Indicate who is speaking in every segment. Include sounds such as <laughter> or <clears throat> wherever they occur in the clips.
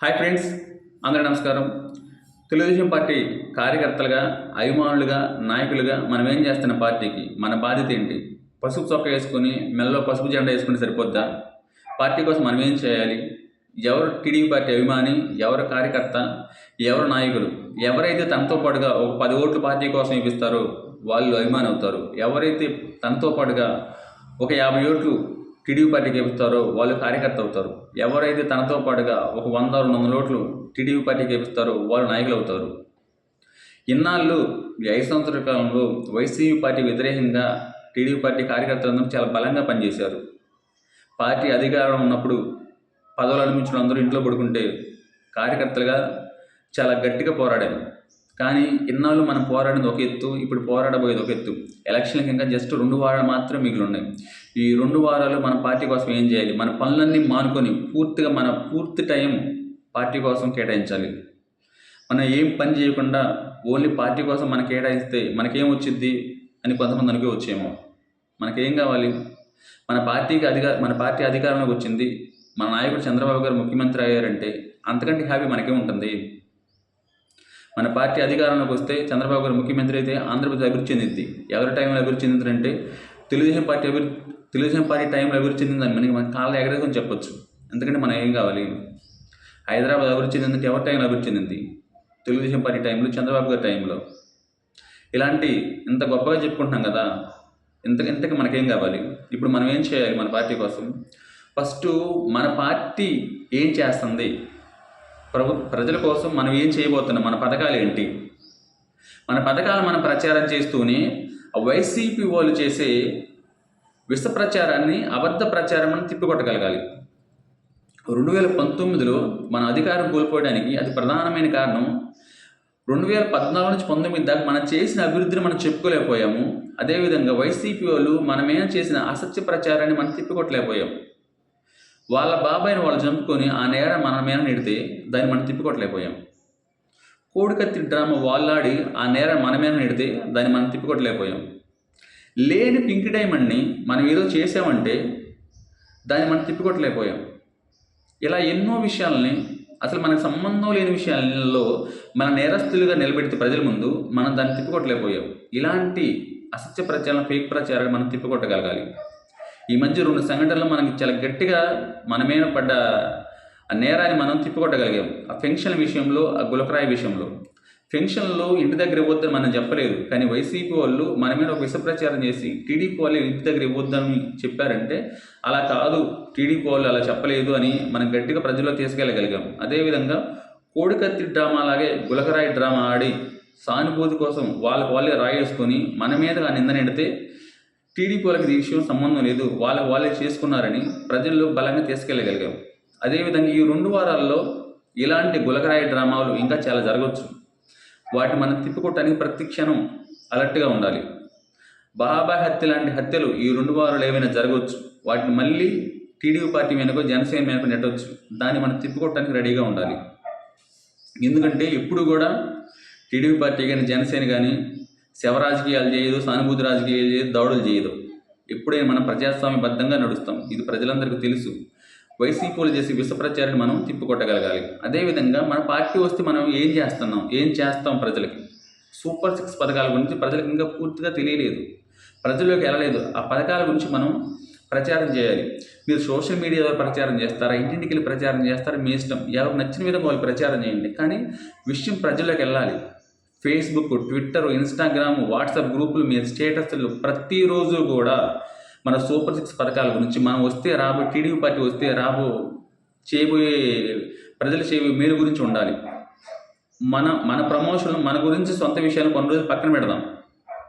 Speaker 1: Hi friends అందరూ నమస్కారం. Telugu Desam party కార్యకర్తలుగా అభిమానులుగా నాయకులుగా మనం ఏం చేస్తున్న పార్టీకి మన బాధ్యత ఏంటి? పసుపు చొక్క వేసుకొని మెల్లో పసుపు జెండా వేసుకుని సరిపోద్దా? పార్టీ కోసం మనం ఏం చేయాలి? ఎవరు టీడీపీ పార్టీ అభిమాని ఎవరు కార్యకర్త ఎవరు నాయకులు ఎవరైతే తనతో పాటుగా ఒక పది ఓట్లు పార్టీ కోసం ఇప్పిస్తారో వాళ్ళు అభిమాని అవుతారు. ఎవరైతే తనతో పాటుగా ఒక యాభై ఓట్లు టీడీపీ పార్టీకి ఇప్పిస్తారో వాళ్ళు కార్యకర్త అవుతారు. ఎవరైతే తనతో పాటుగా ఒక వంద రెండు వందల ఓట్లు టీడీపీ పార్టీకి ఇప్పిస్తారో వాళ్ళు నాయకులు అవుతారు. ఇన్నాళ్ళు ఈ ఐదు సంవత్సరాల కాలంలో వైసీపీ పార్టీ వ్యతిరేకంగా టీడీపీ పార్టీ కార్యకర్తలందరూ చాలా బలంగా పనిచేశారు. పార్టీ అధికారం ఉన్నప్పుడు పదవులు అనిపించిన అందరూ ఇంట్లో పడుకుంటే కార్యకర్తలుగా చాలా గట్టిగా పోరాడాము కానీ ఇన్నాళ్ళు మనం పోరాడింది ఒక ఎత్తు ఇప్పుడు పోరాడబోయేది ఒక ఎత్తు. ఎలక్షన్కి ఇంకా జస్ట్ రెండు వారాలు మాత్రం మిగిలి ఉన్నాయి ఈ రెండు వారాలు మన పార్టీ కోసం ఏం చేయాలి? మన పనులన్నీ మానుకొని పూర్తిగా మన పూర్తి టైం పార్టీ కోసం కేటాయించాలి. మనం ఏం పని చేయకుండా ఓన్లీ పార్టీ కోసం మనం కేటాయిస్తే మనకేం వచ్చింది అని కొంతమంది అనుకో వచ్చేమో. మనకేం కావాలి? మన పార్టీకి అధికార మన పార్టీ అధికారంలోకి వచ్చింది. మన నాయకుడు చంద్రబాబు గారు ముఖ్యమంత్రి అయ్యారంటే అంతకంటే హ్యాపీ మనకే ఉంటుంది మన పార్టీ అధికారంలోకి వస్తే చంద్రబాబు గారు ముఖ్యమంత్రి అయితే ఆంధ్రప్రదేశ్ అభివృద్ధి చెందింది. ఎవరి టైంలో అభివృద్ధి చెందిందంటే తెలుగుదేశం పార్టీ అభివృద్ధి తెలుగుదేశం పార్టీ టైంలో అభివృద్ధి చెందిందని మనకి మన కాళ్ళ ఎగరేసుకొని చెప్పొచ్చు. ఎందుకంటే మనం ఏం కావాలి? హైదరాబాద్ అభివృద్ధి చెందిందంటే ఎవరి టైంలో అభివృద్ధి చెందింది? తెలుగుదేశం పార్టీ టైంలో చంద్రబాబు గారి టైంలో. ఇలాంటి ఇంత గొప్పగా చెప్పుకుంటున్నాం కదా ఇంత ఇంతకు మనకేం కావాలి? ఇప్పుడు మనం ఏం చేయాలి మన పార్టీ కోసం? ఫస్ట్ మన పార్టీ ఏం చేస్తుంది? ప్రభు ప్రజల కోసం మనం ఏం చేయబోతున్నాం? మన పథకాలు ఏంటి? మన పథకాలు మనం ప్రచారం చేస్తూనే వైసీపీ వాళ్ళు చేసే విష ప్రచారాన్ని అబద్ధ ప్రచారం అని తిప్పికొట్టగలగాలి. రెండు వేల పంతొమ్మిదిలో మన అధికారం కోల్పోవడానికి అది ప్రధానమైన కారణం. రెండు వేల పద్నాలుగు నుంచి పంతొమ్మిది దాకా మనం చేసిన అభివృద్ధిని మనం చెప్పుకోలేకపోయాము. అదేవిధంగా వైసీపీ వాళ్ళు మనమేం చేసిన అసత్య ప్రచారాన్ని మనం తిప్పికొట్టలేకపోయాము వాళ్ళ బాబాయిని వాళ్ళు చంపుకొని ఆ నేరం మన మీద నిడితే దాన్ని మనం తిప్పికొట్టలేకపోయాం. కోడికత్తి డ్రామా వాళ్ళాడి ఆ నేరం మన మీద నిడితే దాన్ని మనం తిప్పికొట్టలేకపోయాం. లేని పింక్ డైమండ్ని మనం ఏదో చేసామంటే దాన్ని మనం తిప్పికొట్టలేకపోయాం. ఇలా ఎన్నో విషయాలని అసలు మనకు సంబంధం లేని విషయాలలో మన నేరస్తులుగా నిలబెడితే ప్రజల ముందు మనం దాన్ని తిప్పికొట్టలేకపోయాం. ఇలాంటి అసత్య ప్రచారం ఫేక్ ప్రచారాన్ని మనం తిప్పికొట్టగలగాలి. ఈ మధ్య రెండు సంఘటనలు మనకి చాలా గట్టిగా మన మీద పడ్డ ఆ నేరాన్ని మనం తిప్పికొట్టగలిగాం. ఆ పెన్షన్ విషయంలో ఆ గులకరాయి విషయంలో. పెన్షన్లు ఇంటి దగ్గర ఇవ్వద్దని మనం చెప్పలేదు. కానీ వైసీపీ వాళ్ళు మన మీద ఒక విషప్రచారం చేసి టీడీపీ వాళ్ళు ఇంటి దగ్గర ఇవ్వద్దని చెప్పారంటే అలా కాదు. టీడీపీ వాళ్ళు అలా చెప్పలేదు అని మనం గట్టిగా ప్రజల్లో తీసుకెళ్ళగలిగాం. అదేవిధంగా కోడికత్తి డ్రామా అలాగే గులకరాయి డ్రామా ఆడి సానుభూతి కోసం వాళ్ళకి వాళ్ళే రాయేసుకొని మన మీద నిందనెడితే టీడీపీ వాళ్ళకి ఈ విషయం సంబంధం లేదు. వాళ్ళకి వాళ్ళే చేసుకున్నారని ప్రజల్లో బలంగా తీసుకెళ్ళగలిగాం. అదేవిధంగా ఈ రెండు వారాల్లో ఇలాంటి గులకరాయ డ్రామాలు ఇంకా చాలా జరగవచ్చు వాటిని మనం తిప్పికొట్టడానికి ప్రతి క్షణం అలర్ట్గా ఉండాలి. బాబా హత్య లాంటి హత్యలు ఈ రెండు వారాలు ఏమైనా జరగవచ్చు వాటిని మళ్ళీ టీడీపీ పార్టీ వెనుక జనసేన వెనుక నెట్టవచ్చు దాన్ని మనం తిప్పికొట్టడానికి రెడీగా ఉండాలి. ఎందుకంటే ఎప్పుడు కూడా టీడీపీ పార్టీ కానీ జనసేన కానీ శవ రాజకీయాలు చేయదు సానుభూతి రాజకీయాలు చేయదు దౌడులు చేయదు. ఎప్పుడైనా మనం ప్రజాస్వామ్యబద్ధంగా నడుస్తాం. ఇది ప్రజలందరికీ తెలుసు. వైసీపీలు చేసే విష ప్రచారాన్ని మనం తిప్పికొట్టగలగాలి. అదేవిధంగా మన పార్టీ వస్తే మనం ఏం చేస్తున్నాం? ఏం చేస్తాం ప్రజలకి? సూపర్ సిక్స్ పథకాల గురించి ప్రజలకు ఇంకా పూర్తిగా తెలియలేదు. ప్రజల్లోకి వెళ్ళలేదు. ఆ పథకాల గురించి మనం ప్రచారం చేయాలి. మీరు సోషల్ మీడియా ద్వారా ప్రచారం చేస్తారా? ఇంటింటికి వెళ్ళి ప్రచారం చేస్తారా? మీ ఇష్టం. ఎవరికి నచ్చిన విధంగా వాళ్ళు ప్రచారం చేయండి. కానీ విషయం ప్రజల్లోకి వెళ్ళాలి. ఫేస్బుక్ ట్విట్టర్ ఇన్స్టాగ్రామ్ వాట్సాప్ గ్రూపులు మీ స్టేటస్లు ప్రతిరోజు కూడా మన సూపర్ సిక్స్ పథకాల గురించి మనం వస్తే రాబో టీడీపీ పార్టీ వస్తే రాబో చేయబోయే ప్రజలు చేయబోయే మేలు గురించి ఉండాలి. మన మన ప్రమోషన్ మన గురించి సొంత విషయాలు కొన్ని రోజులు పక్కన పెడదాం.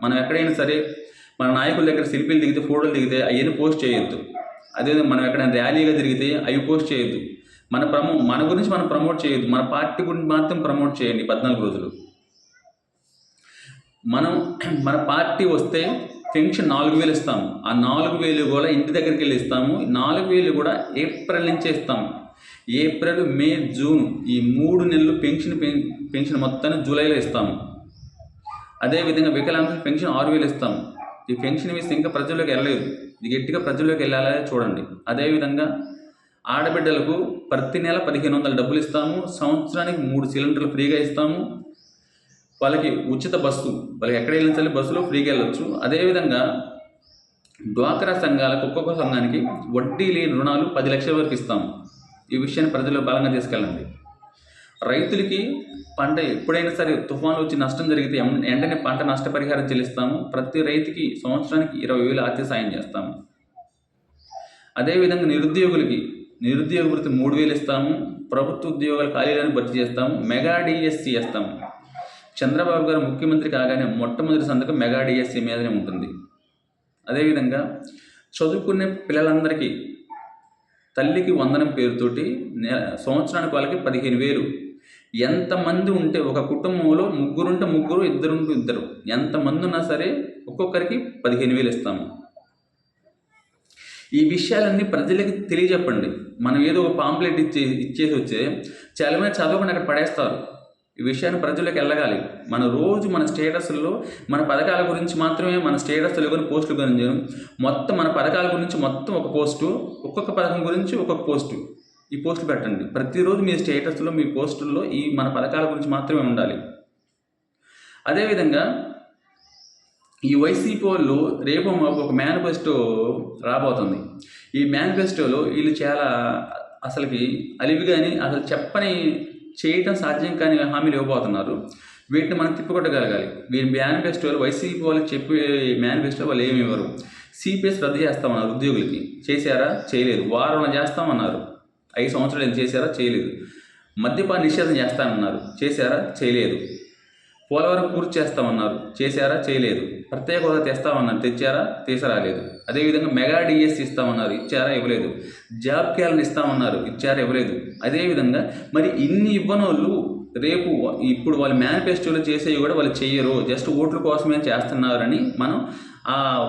Speaker 1: మనం ఎక్కడైనా సరే మన నాయకుల దగ్గర సెల్ఫీలు దిగితే ఫోటోలు దిగితే అవన్నీ పోస్ట్ చేయొద్దు. అదేవిధంగా మనం ఎక్కడైనా ర్యాలీగా తిరిగితే అవి పోస్ట్ చేయొద్దు. మన ప్రమో మన గురించి మనం ప్రమోట్ చేయొద్దు. మన పార్టీ గురించి మాత్రం ప్రమోట్ చేయండి పద్నాలుగు రోజులు. మనం మన పార్టీ వస్తే పెన్షన్ నాలుగు వేలు ఇస్తాము ఆ నాలుగు వేలు కూడా ఇంటి దగ్గరికి వెళ్ళి ఇస్తాము. నాలుగు వేలు కూడా ఏప్రిల్ నుంచే ఇస్తాము ఏప్రిల్ మే జూన్ ఈ మూడు నెలలు పెన్షన్ పెన్- పెన్షన్ మొత్తాన్ని జూలైలో ఇస్తాము. అదేవిధంగా వికలాంగులకు పెన్షన్ ఆరు వేలు ఇస్తాము ఈ పెన్షన్ వేసి ఇంకా ప్రజల్లోకి వెళ్ళలేదు. ఇది గట్టిగా ప్రజల్లోకి వెళ్ళాలని చూడండి. అదేవిధంగా ఆడబిడ్డలకు ప్రతి నెల పదిహేను వందల డబ్బులు ఇస్తాము. సంవత్సరానికి మూడు సిలిండర్లు ఫ్రీగా ఇస్తాము. వాళ్ళకి ఉచిత బస్సు వాళ్ళకి ఎక్కడ వెళ్ళిన సరే బస్సులో ఫ్రీగా వెళ్ళొచ్చు. అదేవిధంగా డ్వాక్రా సంఘాలకు ఒక్కొక్క సంఘానికి వడ్డీ లేని రుణాలు పది లక్షల వరకు ఇస్తాము ఈ విషయాన్ని ప్రజలు బలంగా తీసుకెళ్ళండి. రైతులకి పంట ఎప్పుడైనా సరే తుఫాన్లు వచ్చి నష్టం జరిగితే వెంటనే పంట నష్టపరిహారం చెల్లిస్తాము. ప్రతి రైతుకి సంవత్సరానికి ఇరవై వేలు ఆర్థిక సాయం చేస్తాము. అదేవిధంగా నిరుద్యోగులకి నిరుద్యోగ వృత్తి మూడు వేలు ఇస్తాము. ప్రభుత్వ ఉద్యోగాలు ఖాళీలను భర్తీ చేస్తాము. మెగా డిఎస్సి చేస్తాము. చంద్రబాబు గారు ముఖ్యమంత్రి కాగానే మొట్టమొదటి సంతకం మెగా డిఎస్సీ మీదనే ఉంటుంది. అదేవిధంగా చదువుకునే పిల్లలందరికీ తల్లికి వందనం పేరుతోటి సంవత్సరానికి వాళ్ళకి పదిహేను వేలు. ఎంతమంది ఉంటే ఒక కుటుంబంలో ముగ్గురుంటే ముగ్గురు ఇద్దరుంటే ఇద్దరు. ఎంతమంది ఉన్నా సరే ఒక్కొక్కరికి పదిహేను వేలు ఇస్తాము. ఈ విషయాలన్నీ ప్రజలకి తెలియజెప్పండి. మనం ఏదో ఒక పాంప్లెట్ ఇచ్చే ఇచ్చేసి వచ్చే చాలామంది చదవకుండా అక్కడ పడేస్తారు. ఈ విషయాన్ని ప్రజలకు వెళ్ళగాలి. మన రోజు మన స్టేటస్లో మన పథకాల గురించి మాత్రమే మన స్టేటస్లో కానీ పోస్టులు గురించి మొత్తం మన పథకాల గురించి మొత్తం ఒక పోస్టు ఒక్కొక్క పథకం గురించి ఒక్కొక్క పోస్టు. ఈ పోస్టులు పెట్టండి. ప్రతిరోజు మీ స్టేటస్లో మీ పోస్టుల్లో ఈ మన పథకాల గురించి మాత్రమే ఉండాలి. అదేవిధంగా ఈ వైసీపీ వాళ్ళు రేపు ఒక మేనిఫెస్టో రాబోతుంది. ఈ మేనిఫెస్టోలో వీళ్ళు చాలా అసలుకి అలివి కానీ అసలు చెప్పని చేయటం సాధ్యం కాని హామీలు ఇవ్వబోతున్నారు. వీటిని మనం తిప్పికొట్టగలగాలి. వీరి మేనిఫెస్టోలు వైసీపీ వాళ్ళు చెప్పే మేనిఫెస్టో వాళ్ళు ఏమి ఇవ్వరు. సిపిఎస్ రద్దు చేస్తామన్నారు ఉద్యోగులకి. చేశారా? చేయలేదు. వారంలో చేస్తామన్నారు. ఐదు సంవత్సరాలు ఏం చేశారా? చేయలేదు. మద్యపాన నిషేధం చేస్తామన్నారు. చేశారా? చేయలేదు. పోలవరం పూర్తి చేస్తామన్నారు. చేశారా? చేయలేదు. ప్రత్యేక హోదా తెస్తామన్నారు. తెచ్చారా? తీసుకురాలేదు అదేవిధంగా మెగా డిఎస్ ఇస్తామన్నారు. ఇచ్చారా? ఇవ్వలేదు. జాబ్ క్యాలను ఇస్తామన్నారు. ఇచ్చారా? ఇవ్వలేదు. అదేవిధంగా మరి ఇన్ని ఇవ్వనోళ్ళు రేపు ఇప్పుడు వాళ్ళ మేనిఫెస్టోలో చేసేవి కూడా వాళ్ళు చెయ్యరు. జస్ట్ ఓట్ల కోసమే చేస్తున్నారని మనం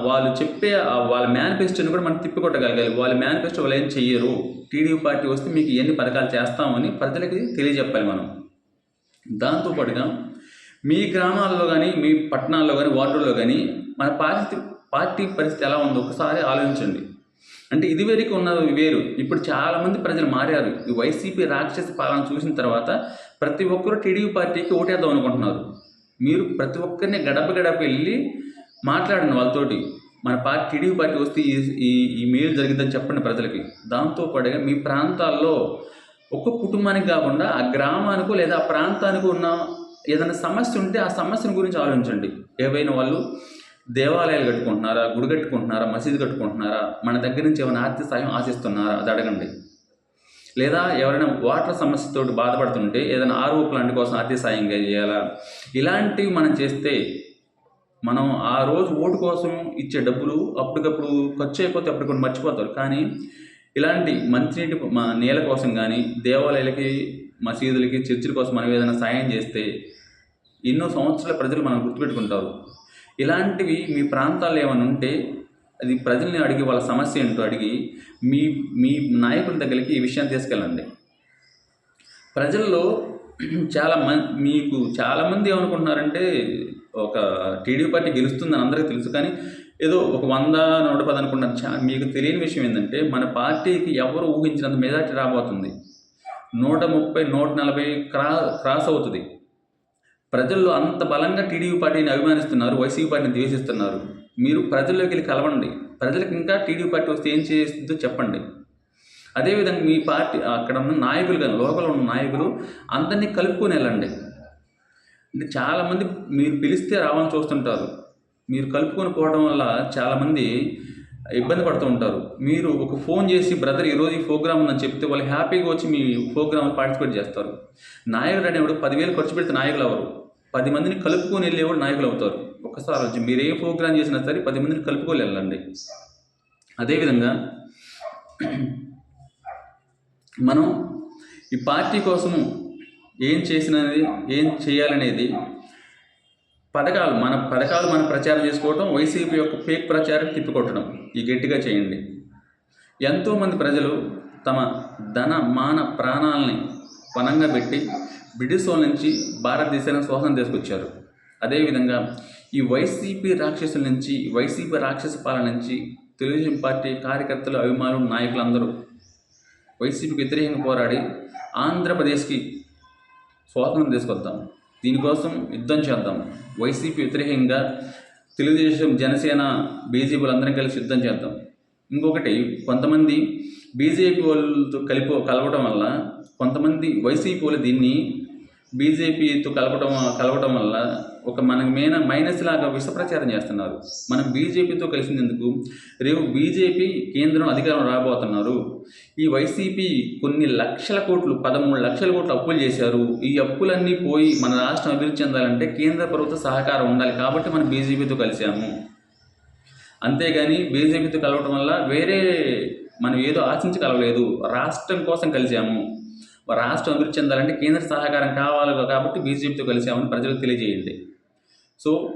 Speaker 1: వాళ్ళు చెప్పే ఆ వాళ్ళ మేనిఫెస్టోని కూడా మనం తిప్పికొట్టగలగాలి. వాళ్ళ మేనిఫెస్టో వాళ్ళు ఏం చెయ్యరు. టీడీపీ పార్టీ వస్తే మీకు ఎన్ని పథకాలు చేస్తామని ప్రజలకి తెలియజెప్పాలి మనం. దాంతోపాటుగా మీ గ్రామాల్లో కానీ మీ పట్టణాల్లో కానీ వార్డుల్లో కానీ మన పార్టీ పార్టీ పరిస్థితి ఎలా ఉందో ఒకసారి ఆలోచించండి. అంటే ఇది వరకు ఉన్నది వేరు. ఇప్పుడు చాలామంది ప్రజలు మారారు. ఈ వైసీపీ రాక్షస పాలన చూసిన తర్వాత ప్రతి ఒక్కరూ టీడీపీ పార్టీకి ఓటేద్దాం అనుకుంటున్నారు. మీరు ప్రతి ఒక్కరిని గడప గడప వెళ్ళి మాట్లాడండి వాళ్ళతోటి. మన పార్టీ టీడీపీ పార్టీ వస్తే ఈ ఈ మేలు జరిగిందని చెప్పండి ప్రజలకి. దాంతో పాటుగా మీ ప్రాంతాల్లో ఒక్క కుటుంబానికి కాకుండా ఆ గ్రామానికి లేదా ఆ ప్రాంతానికి ఉన్న ఏదైనా సమస్య ఉంటే ఆ సమస్యను గురించి ఆలోచించండి. ఏవైనా వాళ్ళు దేవాలయాలు కట్టుకుంటున్నారా గుడి కట్టుకుంటున్నారా మసీదు కట్టుకుంటున్నారా మన దగ్గర నుంచి ఏమైనా ఆర్థిక సాయం ఆశిస్తున్నారా అది అడగండి. లేదా ఎవరైనా వాటర్ సమస్యతో బాధపడుతుంటే ఏదైనా ఆర్ఓ ప్లాంట్ కోసం ఆర్థిక సాయం చేయాలా? ఇలాంటివి మనం చేస్తే మనం ఆ రోజు ఓటు కోసం ఇచ్చే డబ్బులు అప్పటికప్పుడు ఖర్చు అయిపోతే అప్పటికప్పుడు మర్చిపోతారు. కానీ ఇలాంటి మంచినీటి మా నీళ్ళ కోసం కానీ దేవాలయాలకి మసీదులకి చర్చిల కోసం మనం ఏదైనా సాయం చేస్తే ఎన్నో సంవత్సరాల ప్రజలు మనం గుర్తుపెట్టుకుంటారు. ఇలాంటివి మీ ప్రాంతాల్లో ఏమైనా ఉంటే అది ప్రజల్ని అడిగి వాళ్ళ సమస్య ఏంటో అడిగి మీ మీ నాయకుల దగ్గరికి ఈ విషయాన్ని తీసుకెళ్ళండి. ప్రజల్లో <clears throat> చాలా మం మీకు చాలామంది ఏమనుకుంటున్నారంటే ఒక టీడీపీ పార్టీ గెలుస్తుందని అందరికీ తెలుసు కానీ ఏదో ఒక వంద నూట పది అనుకున్నారు చా మీకు తెలియని విషయం ఏంటంటే మన పార్టీకి ఎవరు ఊహించినంత మెజార్టీ రాబోతుంది. నూట ముప్పై నూట నలభై క్రా క్రాస్ అవుతుంది. ప్రజల్లో అంత బలంగా టీడీపీ పార్టీని అభిమానిస్తున్నారు వైసీపీ పార్టీని ద్వేషిస్తున్నారు. మీరు ప్రజల్లోకి వెళ్ళి కలవండి. ప్రజలకు ఇంకా టీడీపీ పార్టీ వస్తే ఏం చేస్తుందో చెప్పండి. అదేవిధంగా మీ పార్టీ అక్కడ ఉన్న నాయకులు కానీ లోకల్ ఉన్న నాయకులు అందరినీ కలుపుకొని వెళ్ళండి. అంటే చాలామంది మీరు పిలిస్తే రావాలని చూస్తుంటారు. మీరు కలుపుకొని పోవడం వల్ల చాలామంది ఇబ్బంది పడుతూ ఉంటారు. మీరు ఒక ఫోన్ చేసి బ్రదర్ ఈరోజు ఈ ప్రోగ్రామ్ ఉందని చెప్తే వాళ్ళు హ్యాపీగా వచ్చి మీ ప్రోగ్రామ్ పార్టిసిపేట్ చేస్తారు. నాయకుడు అనేవాడు పదివేలు ఖర్చు పెడితే నాయకులు అవరు పది మందిని కలుపుకొని వెళ్ళేవాడు నాయకులు అవుతారు. ఒక్కసారి వచ్చి మీరు ఏ ప్రోగ్రామ్ చేసినా సరే పది మందిని కలుపుకొని వెళ్ళండి. అదేవిధంగా మనం ఈ పార్టీ కోసము ఏం చేసినది ఏం చేయాలనేది. పథకాలు మన పథకాలు మనం ప్రచారం చేసుకోవటం వైసీపీ యొక్క ఫేక్ ప్రచారం తిప్పికొట్టడం. ఈ గట్టిగా చేయండి. ఎంతోమంది ప్రజలు తమ ధన మాన ప్రాణాలని పనంగా పెట్టి బ్రిటిష్ వాళ్ళ నుంచి భారతదేశానికి స్వాతంత్రం తీసుకొచ్చారు. అదేవిధంగా ఈ వైసీపీ రాక్షసుల నుంచి వైసీపీ రాక్షస పాలన నుంచి తెలుగుదేశం పార్టీ కార్యకర్తలు అభిమానులు నాయకులందరూ వైసీపీకి వ్యతిరేకంగా పోరాడి ఆంధ్రప్రదేశ్కి స్వాతంత్రం తీసుకొద్దాం. దీనికోసం యుద్ధం చేద్దాం. వైసీపీ వ్యతిరేకంగా తెలుగుదేశం జనసేన బీజేపీలు అందరం కలిసి యుద్ధం చేద్దాం. ఇంకొకటి కొంతమంది బీజేపీ వాళ్ళతో కలిపి కలవడం వల్ల కొంతమంది వైసీపీ వాళ్ళు దీన్ని బీజేపీతో కలపడం కలవడం వల్ల ఒక మనకు మెయిన్ మైనస్ లాగా విషప్రచారం చేస్తున్నారు. మనం బీజేపీతో కలిసినందుకు రేపు బీజేపీ కేంద్రం అధికారం రాబోతున్నారు. ఈ వైసీపీ కొన్ని లక్షల కోట్లు పదమూడు లక్షల కోట్లు అప్పులు చేశారు. ఈ అప్పులన్నీ పోయి మన రాష్ట్రం అభివృద్ధి చెందాలంటే కేంద్ర ప్రభుత్వ సహకారం ఉండాలి కాబట్టి మనం బీజేపీతో కలిసాము అంతేగాని బీజేపీతో కలవటం వల్ల వేరే మనం ఏదో ఆశించి కలవలేదు. రాష్ట్రం కోసం కలిసాము రాష్ట్రం అభివృద్ధి చెందాలంటే కేంద్ర సహకారం కావాలి కాబట్టి బీజేపీతో కలిసామని ప్రజలకు తెలియజేయండి. సో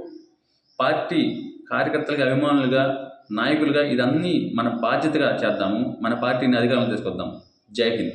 Speaker 1: పార్టీ కార్యకర్తలుగా అభిమానులుగా నాయకులుగా ఇదన్నీ మన బాధ్యతగా చేద్దాము. మన పార్టీని అధికారంలో తీసుకొద్దాం. జై హింద్.